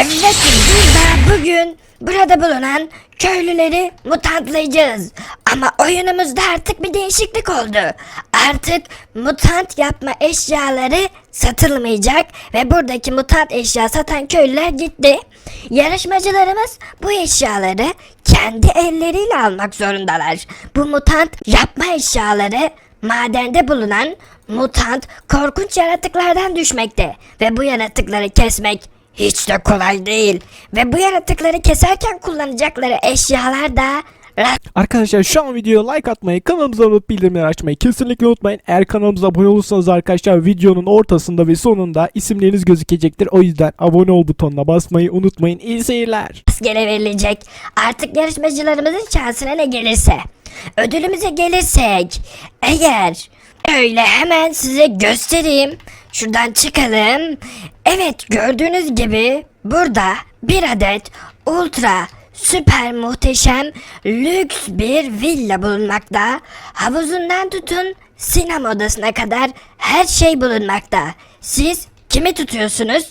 Evet biz de bugün burada bulunan köylüleri mutantlayacağız. Ama oyunumuzda artık bir değişiklik oldu. Artık mutant yapma eşyaları satılmayacak ve buradaki mutant eşya satan köylüler gitti. Yarışmacılarımız bu eşyaları kendi elleriyle almak zorundalar. Bu mutant yapma eşyaları madende bulunan mutant korkunç yaratıklardan düşmekte ve bu yaratıkları kesmek hiç de kolay değil. Ve bu yaratıkları keserken kullanacakları eşyalar da Arkadaşlar şu an videoya like atmayı, kanalımıza abone olup bildirimleri açmayı kesinlikle unutmayın. Eğer kanalımıza abone olursanız arkadaşlar videonun ortasında ve sonunda isimleriniz gözükecektir. O yüzden abone ol butonuna basmayı unutmayın. İyi seyirler. rastgele verilecek. Artık yarışmacılarımızın şansına ne gelirse. Ödülümüze gelirsek eğer öyle hemen size göstereyim. Şuradan çıkalım. Evet gördüğünüz gibi burada bir adet ultra süper muhteşem lüks bir villa bulunmakta. Havuzundan tutun sinema odasına kadar her şey bulunmakta. Siz kimi tutuyorsunuz?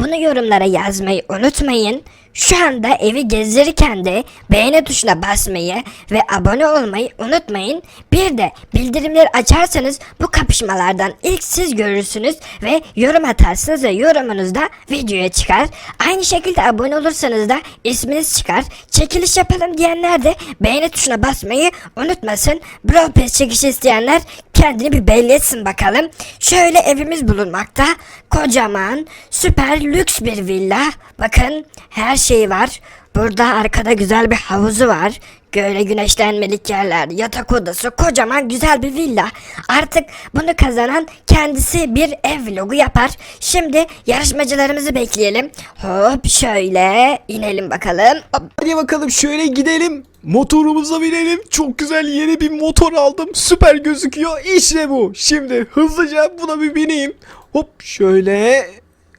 Bunu yorumlara yazmayı unutmayın. Şu anda evi gezdirirken de beğeni tuşuna basmayı ve abone olmayı unutmayın. Bir de bildirimleri açarsanız bu kapışmalardan ilk siz görürsünüz ve yorum atarsınız ve yorumunuz da videoya çıkar. Aynı şekilde abone olursanız da isminiz çıkar. Çekiliş yapalım diyenler de beğeni tuşuna basmayı unutmasın. Brawl Pass çekişi isteyenler kendini bir belli etsin bakalım. Şöyle evimiz bulunmakta. Kocaman, süper lüks bir villa. Bakın her şeyi var. Burada arkada güzel bir havuzu var. Böyle güneşlenmelik yerler, yatak odası, kocaman güzel bir villa. Artık bunu kazanan kendisi bir ev vlogu yapar. Şimdi yarışmacılarımızı bekleyelim. Hop şöyle inelim bakalım. Hadi bakalım şöyle gidelim. Motorumuza binelim. Çok güzel yeni bir motor aldım. Süper gözüküyor. İşte bu. Şimdi hızlıca buna bir bineyim. Hop şöyle.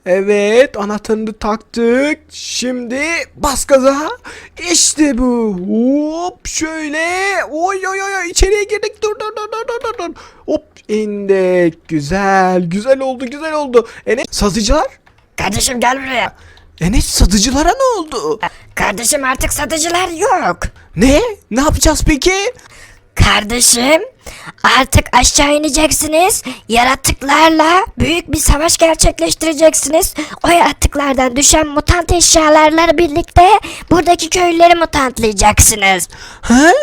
Evet anahtarını taktık. Şimdi bas gaza. İşte bu. Hop şöyle. Oy oy oy içeriye girdik. Dur dur dur dur dur dur. Hop indik. Güzel. Güzel oldu güzel oldu. Enes satıcılar? Kardeşim gel buraya. Enes satıcılara ne oldu? Kardeşim artık satıcılar yok. Ne? Ne yapacağız peki? Kardeşim artık aşağı ineceksiniz. Yaratıklarla büyük bir savaş gerçekleştireceksiniz. O yaratıklardan düşen mutant eşyalarla birlikte buradaki köylüleri mutantlayacaksınız. He?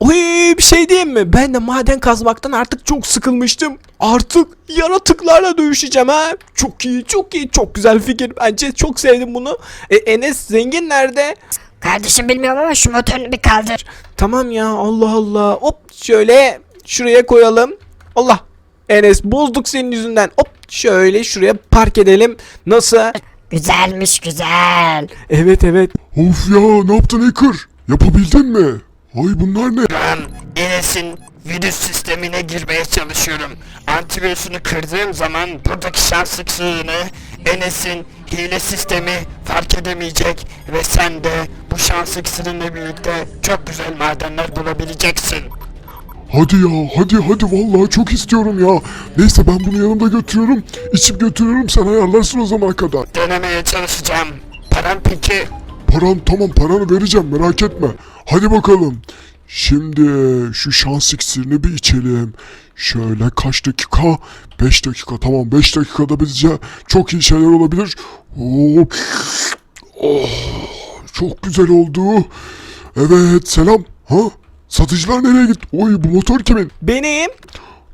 Oy bir şey diyeyim mi? Ben de maden kazmaktan artık çok sıkılmıştım. Artık yaratıklarla dövüşeceğim ha. Çok iyi, çok iyi, çok güzel fikir. Bence çok sevdim bunu. E, Enes zengin nerede? Kardeşim bilmiyorum ama şu motorunu bir kaldır. Tamam ya Allah Allah. Hop şöyle şuraya koyalım. Allah. Enes bozduk senin yüzünden. Hop şöyle şuraya park edelim. Nasıl? Güzelmiş güzel. Evet evet. Of ya ne yaptın Hacker? Yapabildin mi? Ay bunlar ne? Ben Enes'in virüs sistemine girmeye çalışıyorum. Antivirüsünü kırdığım zaman buradaki şans iksirini Enes'in hile sistemi fark edemeyecek ve sen de bu şans iksirinle birlikte çok güzel madenler bulabileceksin. Hadi ya hadi hadi vallahi çok istiyorum ya. Neyse ben bunu yanımda götürüyorum. İçip götürüyorum sen ayarlarsın o zamana kadar. Denemeye çalışacağım. Param peki? Paran tamam paranı vereceğim merak etme. Hadi bakalım. Şimdi şu şans iksirini bir içelim. Şöyle kaç dakika? 5 dakika tamam 5 dakikada bize çok iyi şeyler olabilir. Hop. Oh, çok güzel oldu. Evet selam. Ha? Satıcılar nereye gitti? Oy bu motor kimin? Benim.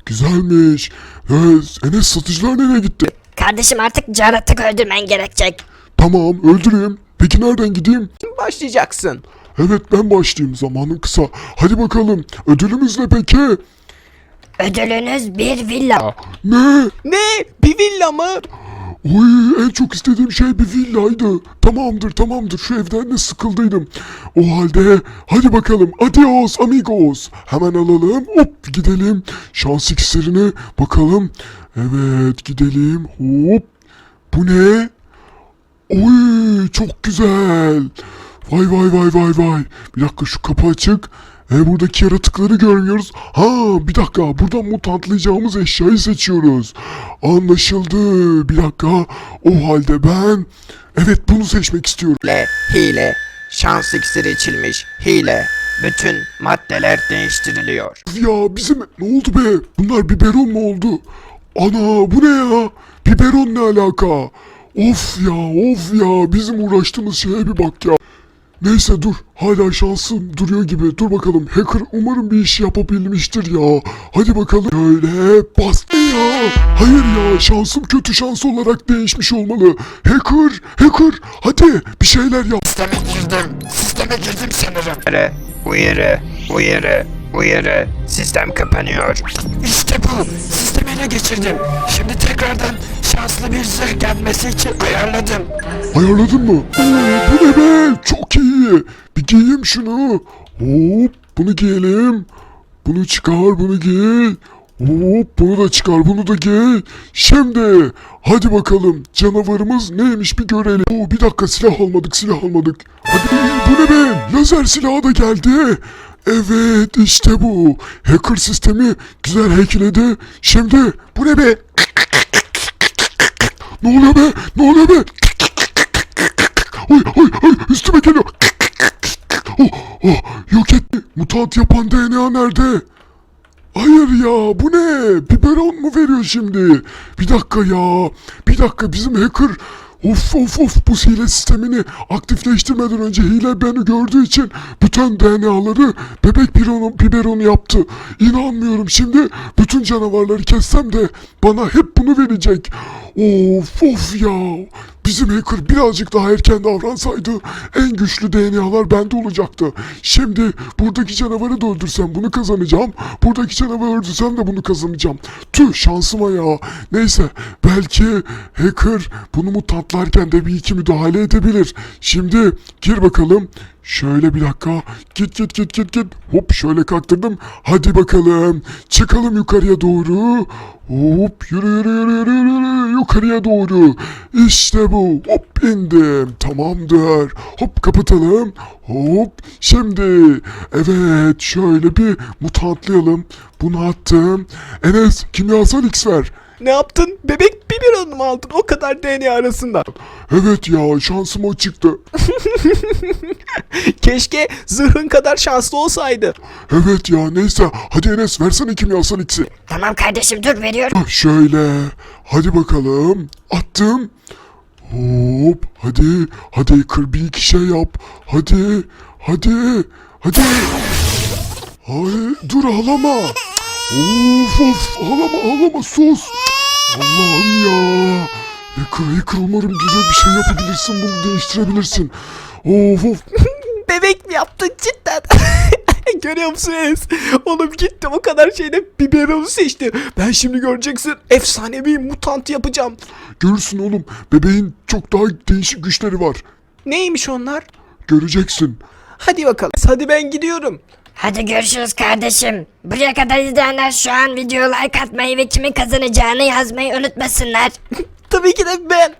Güzelmiş. Evet, Enes satıcılar nereye gitti? Kardeşim artık yaratık öldürmen gerekecek. Tamam öldüreyim. Peki nereden gideyim? Başlayacaksın. Evet ben başlayayım zamanım kısa. Hadi bakalım ödülümüz ne peki? Ödülünüz bir villa. Ne? Ne? Bir villa mı? Oy en çok istediğim şey bir villaydı. Tamamdır tamamdır şu evden de sıkıldıydım. O halde hadi bakalım adios amigos. Hemen alalım hop gidelim. Şans iksirini bakalım. Evet gidelim hop. Bu ne? Oy çok güzel. Vay vay vay vay vay. Bir dakika şu kapı açık. E buradaki yaratıkları görmüyoruz. Ha bir dakika buradan mutantlayacağımız eşyayı seçiyoruz. Anlaşıldı. Bir dakika. O halde ben evet bunu seçmek istiyorum. Hile, hile, şans iksiri içilmiş, hile. Bütün maddeler değiştiriliyor. Ya bizim ne oldu be? Bunlar biberon mu oldu? Ana bu ne ya? Biberon ne alaka? Of ya of ya bizim uğraştığımız şeye bir bak ya. Neyse dur hala şansım duruyor gibi dur bakalım hacker umarım bir iş yapabilmiştir ya hadi bakalım öyle bastı ya hayır ya şansım kötü şans olarak değişmiş olmalı hacker hacker hadi bir şeyler yap Sisteme girdim, sisteme girdim sanırım. Uyarı, uyarı, uyarı, uyarı. Sistem kapanıyor. İşte bu, sistemi ele geçirdim. Şimdi tekrardan şanslı bir zırh gelmesi için ayarladım. Ayarladın mı? Oo, bu ne be? Çok iyi. Bir giyeyim şunu. Hop bunu giyelim. Bunu çıkar bunu giy. Hop bunu da çıkar bunu da giy. Şimdi hadi bakalım canavarımız neymiş bir görelim. Oo, bir dakika silah almadık silah almadık. Hadi bu ne be? Lazer silahı da geldi. Evet işte bu. Hacker sistemi güzel hackledi. Şimdi bu ne be? Ne oluyor be? Ne oluyor be? Oy oy oy üstüme geliyor. Oh, oh, yok etti. Mutant yapan DNA nerede? Hayır ya bu ne? Biberon mu veriyor şimdi? Bir dakika ya. Bir dakika bizim hacker Of of of bu hile sistemini aktifleştirmeden önce hile beni gördüğü için bütün DNA'ları bebek biberonu, biberonu yaptı. İnanmıyorum şimdi bütün canavarları kessem de bana hep bunu verecek. Of of ya. Bizim hacker birazcık daha erken davransaydı en güçlü DNA'lar bende olacaktı. Şimdi buradaki canavarı da öldürsem bunu kazanacağım. Buradaki canavarı öldürsem de bunu kazanacağım. Tüh şansıma ya. Neyse belki hacker bunu mutantlarken de bir iki müdahale edebilir. Şimdi gir bakalım. Şöyle bir dakika. Git git git git git. Hop şöyle kalktırdım. Hadi bakalım. Çıkalım yukarıya doğru. Hop yürü yürü yürü yürü yürü, yukarıya doğru. İşte bu. Hop indim. Tamamdır. Hop kapatalım. Hop. Şimdi evet şöyle bir mutantlayalım. Bunu attım. Enes kimyasal X ver. Ne yaptın? Bebek biberon mu aldın? O kadar DNA arasında. Evet ya şansım o çıktı. Keşke zırhın kadar şanslı olsaydı. Evet ya neyse. Hadi Enes versene kimyasal X'i. Tamam kardeşim dur veriyorum. Ah, Şöyle. Hadi bakalım. Attım. Hop. Hadi. Hadi kır bir iki şey yap. Hadi. Hadi. Hadi. Ay dur ağlama. Of of ağlama ağlama sus. Allah'ım. Hacker hacker umarım güzel bir şey yapabilirsin bunu değiştirebilirsin. Of of. Bebek mi yaptın cidden? Görüyor musunuz? Oğlum gitti o kadar şeyde biberonu seçti. Ben şimdi göreceksin efsanevi mutant yapacağım. Görürsün oğlum bebeğin çok daha değişik güçleri var. Neymiş onlar? Göreceksin. Hadi bakalım. Hadi ben gidiyorum. Hadi görüşürüz kardeşim. Buraya kadar izleyenler şu an videoya like atmayı ve kimin kazanacağını yazmayı unutmasınlar. Tabii ki de ben.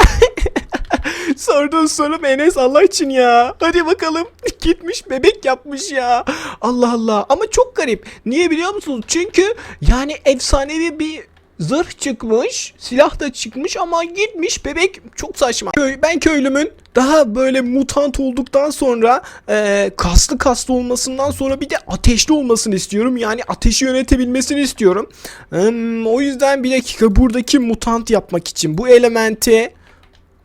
Sorduğun sorum Enes Allah için ya. Hadi bakalım. Gitmiş bebek yapmış ya. Allah Allah. Ama çok garip. Niye biliyor musunuz? Çünkü yani efsanevi bir zırh çıkmış. Silah da çıkmış ama gitmiş bebek çok saçma. Köy, ben köylümün daha böyle mutant olduktan sonra e, kaslı kaslı olmasından sonra bir de ateşli olmasını istiyorum. Yani ateşi yönetebilmesini istiyorum. Hmm, o yüzden bir dakika buradaki mutant yapmak için bu elementi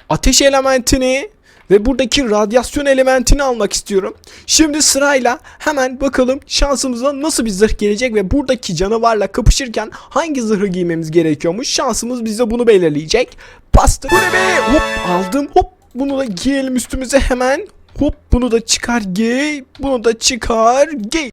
ateş elementini ve buradaki radyasyon elementini almak istiyorum. Şimdi sırayla hemen bakalım şansımıza nasıl bir zırh gelecek ve buradaki canavarla kapışırken hangi zırhı giymemiz gerekiyormuş. Şansımız bize bunu belirleyecek. Bastım. Bu ne be? Hop aldım. Hop bunu da giyelim üstümüze hemen. Hop bunu da çıkar giy. Bunu da çıkar giy.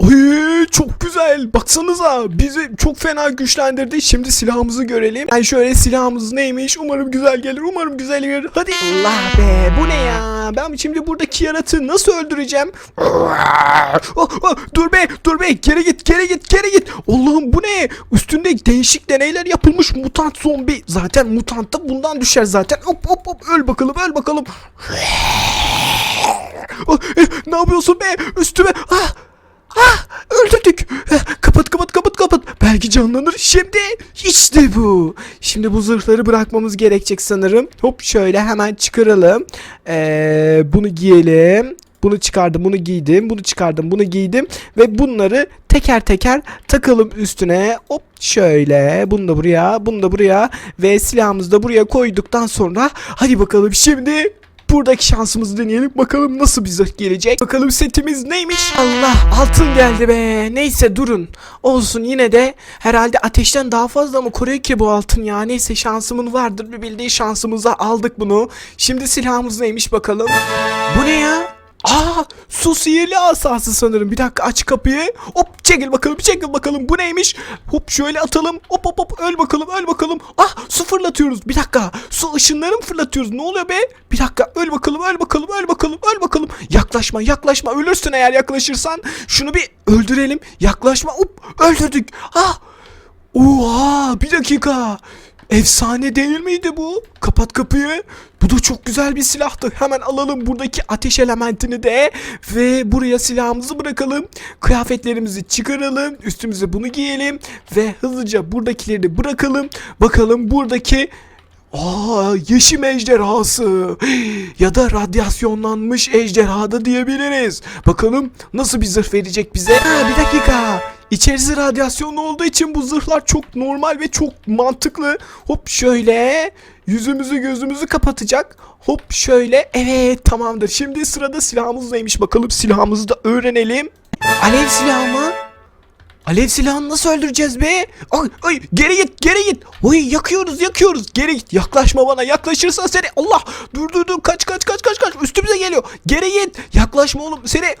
Oy çok güzel. Baksanıza bizi çok fena güçlendirdi. Şimdi silahımızı görelim. Yani şöyle silahımız neymiş? Umarım güzel gelir. Umarım güzel gelir. Hadi. Allah be bu ne ya? Ben şimdi buradaki yaratığı nasıl öldüreceğim? Oh, oh, dur be dur be geri git geri git geri git. Allah'ım bu ne? Üstünde değişik deneyler yapılmış mutant zombi. Zaten mutant da bundan düşer zaten. Hop hop hop öl bakalım öl bakalım. Oh, eh, ne yapıyorsun be? Üstüme. Ah. Ah öldürdük. Heh, Kapat kapat kapat kapat. Belki canlanır. Şimdi işte bu. Şimdi bu zırhları bırakmamız gerekecek sanırım. Hop şöyle hemen çıkaralım. Ee, bunu giyelim. Bunu çıkardım, bunu giydim, bunu çıkardım, bunu giydim ve bunları teker teker takalım üstüne. Hop şöyle, bunu da buraya, bunu da buraya ve silahımızı da buraya koyduktan sonra hadi bakalım şimdi buradaki şansımızı deneyelim. Bakalım nasıl zırh gelecek. Bakalım setimiz neymiş? Allah altın geldi be. Neyse durun. Olsun yine de herhalde ateşten daha fazla mı koruyor ki bu altın ya. Neyse şansımın vardır bir bildiği şansımıza aldık bunu. Şimdi silahımız neymiş bakalım. Bu ne ya? Aa su sihirli asası sanırım. Bir dakika aç kapıyı. Hop çekil bakalım çekil bakalım. Bu neymiş? Hop şöyle atalım. Hop hop hop öl bakalım öl bakalım. Ah su fırlatıyoruz. Bir dakika. Su ışınları mı fırlatıyoruz? Ne oluyor be? Bir dakika öl bakalım öl bakalım öl bakalım öl bakalım. Yaklaşma yaklaşma ölürsün eğer yaklaşırsan. Şunu bir öldürelim. Yaklaşma. Hop öldürdük. Ah Oha bir dakika. Efsane değil miydi bu? Kapat kapıyı. Bu da çok güzel bir silahtı. Hemen alalım buradaki ateş elementini de ve buraya silahımızı bırakalım. Kıyafetlerimizi çıkaralım. Üstümüze bunu giyelim ve hızlıca buradakileri bırakalım. Bakalım buradaki Aa, yeşim ejderhası ya da radyasyonlanmış ejderha da diyebiliriz. Bakalım nasıl bir zırh verecek bize? Ha, bir dakika. İçerisi radyasyonlu olduğu için bu zırhlar çok normal ve çok mantıklı. Hop şöyle yüzümüzü gözümüzü kapatacak. Hop şöyle evet tamamdır. Şimdi sırada silahımız neymiş bakalım silahımızı da öğrenelim. Alev silahı mı? Alev silahını nasıl öldüreceğiz be? Ay ay geri git geri git. Oy yakıyoruz yakıyoruz. Geri git. Yaklaşma bana. Yaklaşırsan seni Allah. Dur dur dur kaç kaç kaç kaç kaç. Üstümüze geliyor. Geri git. Yaklaşma oğlum. Seni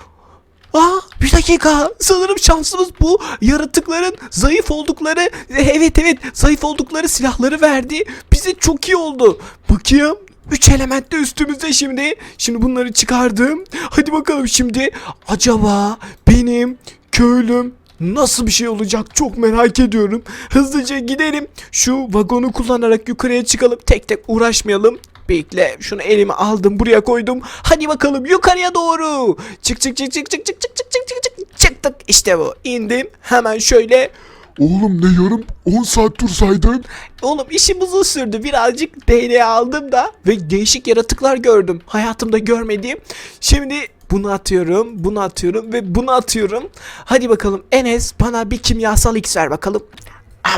Aa bir dakika. Sanırım şansımız bu. Yaratıkların zayıf oldukları evet evet zayıf oldukları silahları verdi. Bize çok iyi oldu. Bakayım. 3 element de üstümüzde şimdi. Şimdi bunları çıkardım. Hadi bakalım şimdi. Acaba benim köylüm Nasıl bir şey olacak? Çok merak ediyorum. Hızlıca gidelim. Şu vagonu kullanarak yukarıya çıkalım. Tek tek uğraşmayalım. Bekle şunu elime aldım buraya koydum. Hadi bakalım yukarıya doğru. Çık çık çık çık çık çık çık çık çık çık çık. Çıktık işte bu. İndim. Hemen şöyle. Oğlum ne yarım 10 saat dursaydın. Oğlum işim uzun sürdü. Birazcık DNA aldım da ve değişik yaratıklar gördüm. Hayatımda görmediğim. Şimdi bunu atıyorum, bunu atıyorum ve bunu atıyorum. Hadi bakalım Enes bana bir kimyasal X ver bakalım.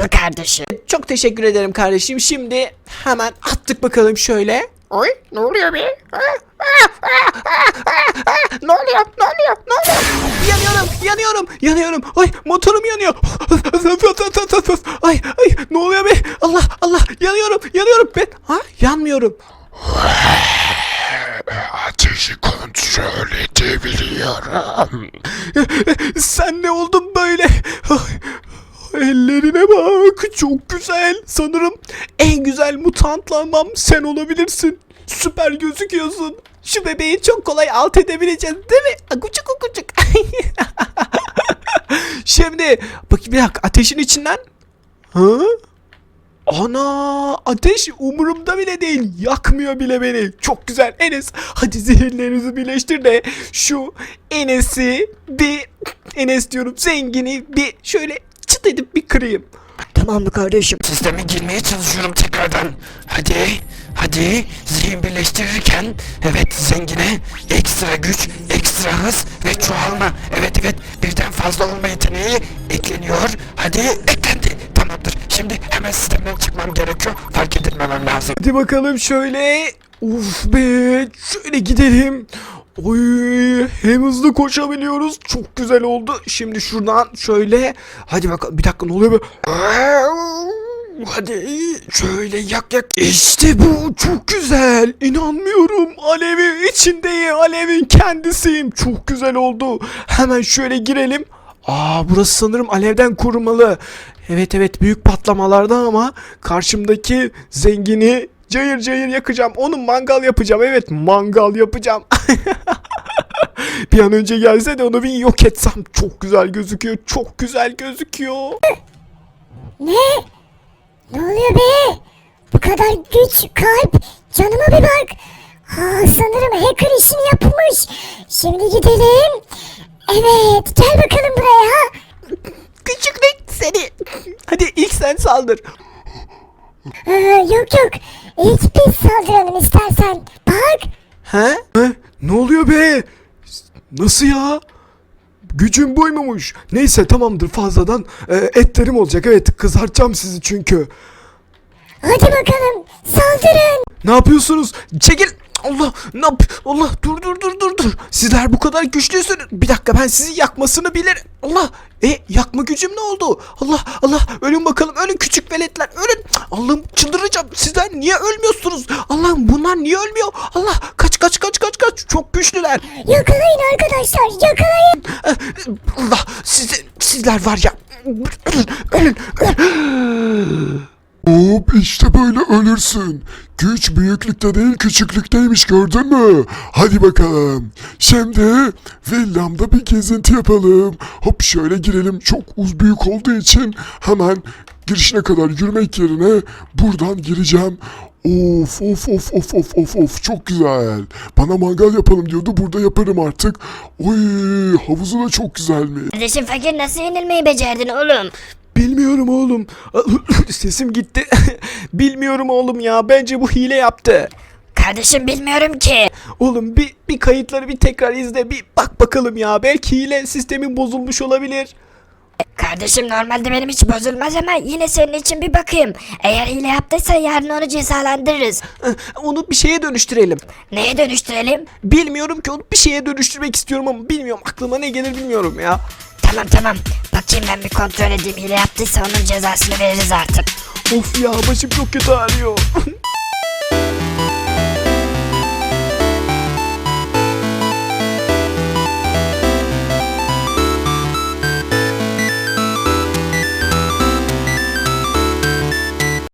Al kardeşim. Çok teşekkür ederim kardeşim. Şimdi hemen attık bakalım şöyle. Oy ne oluyor be? Ah, ah, ah, ah, ah, ah. Ne oluyor? Ne oluyor? Ne oluyor? Yanıyorum, yanıyorum, yanıyorum. Ay motorum yanıyor. Ay, ay ne oluyor be? Allah, Allah yanıyorum, yanıyorum ben. Ha yanmıyorum. Ateşi kontrol edebiliyorum. Sen ne oldun böyle? Ellerine bak çok güzel. Sanırım en güzel mutantlanmam sen olabilirsin. Süper gözüküyorsun. Şu bebeği çok kolay alt edebileceğiz değil mi? Akucuk akucuk. Şimdi bak bir dakika ateşin içinden. Ha? Ana ateş umurumda bile değil yakmıyor bile beni çok güzel Enes hadi zehirlerinizi birleştir de şu Enes'i bir Enes diyorum zengini bir şöyle çıt edip bir kırayım Tamam mı kardeşim? Sisteme girmeye çalışıyorum tekrardan. Hadi, hadi. Zihin birleştirirken, evet zengine ekstra güç, ekstra hız ve çoğalma. Evet evet birden fazla olma yeteneği ekleniyor. Hadi eklendi. Tamamdır. Şimdi hemen sistemden çıkmam gerekiyor. Fark edilmemem lazım. Hadi bakalım şöyle uf be şöyle gidelim Oy hem hızlı koşabiliyoruz. Çok güzel oldu. Şimdi şuradan şöyle hadi bakalım bir dakika ne oluyor Hadi şöyle yak yak. İşte bu çok güzel. İnanmıyorum. Alevin içindeyim alevin kendisiyim. Çok güzel oldu. Hemen şöyle girelim. Aa burası sanırım alevden korumalı. Evet evet büyük patlamalarda ama karşımdaki zengini cayır cayır yakacağım. Onun mangal yapacağım. Evet mangal yapacağım. bir an önce gelse de onu bir yok etsem. Çok güzel gözüküyor. Çok güzel gözüküyor. Ne? Ne oluyor be? Bu kadar güç, kalp, canıma bir bak. Ha, sanırım hacker işini yapmış. Şimdi gidelim. Evet gel bakalım buraya. Küçüklük seni. Hadi ilk sen saldır. Ee, yok yok. İlk biz saldıralım istersen. Bak. He? He? Ne oluyor be? Nasıl ya? Gücüm buymuş. Neyse tamamdır fazladan e, etlerim olacak. Evet kızartacağım sizi çünkü. Hadi bakalım saldırın. Ne yapıyorsunuz? Çekil. Allah ne yap? Allah dur dur dur dur dur. Sizler bu kadar güçlüsünüz. Bir dakika ben sizi yakmasını bilirim. Allah e yakma gücüm ne oldu? Allah Allah ölün bakalım ölün küçük veletler ölün. Allah'ım çıldıracağım. Sizler niye ölmüyorsunuz? Allah'ım bunlar niye ölmüyor? Allah kaç kaç kaç kaç kaç. Çok güçlüler. Yakalayın arkadaşlar yakalayın. Eh, Allah sizi, sizler var ya. Ölün ölün ölün. Hop işte böyle ölürsün. Güç büyüklükte değil küçüklükteymiş gördün mü? Hadi bakalım. Şimdi villamda bir gezinti yapalım. Hop şöyle girelim. Çok uz büyük olduğu için hemen girişine kadar yürümek yerine buradan gireceğim. Of of of of of of of çok güzel. Bana mangal yapalım diyordu burada yaparım artık. Oy havuzu da çok güzelmiş. Kardeşim fakir nasıl yenilmeyi becerdin oğlum? Bilmiyorum oğlum. Sesim gitti. Bilmiyorum oğlum ya. Bence bu hile yaptı. Kardeşim bilmiyorum ki. Oğlum bir, bir kayıtları bir tekrar izle. Bir bak bakalım ya. Belki hile sistemin bozulmuş olabilir. Kardeşim normalde benim hiç bozulmaz ama yine senin için bir bakayım. Eğer hile yaptıysa yarın onu cezalandırırız. Onu bir şeye dönüştürelim. Neye dönüştürelim? Bilmiyorum ki onu bir şeye dönüştürmek istiyorum ama bilmiyorum. Aklıma ne gelir bilmiyorum ya. Tamam tamam. Bakayım ben bir kontrol edeyim. Hile yaptıysa onun cezasını veririz artık. Of ya başım çok kötü ağrıyor.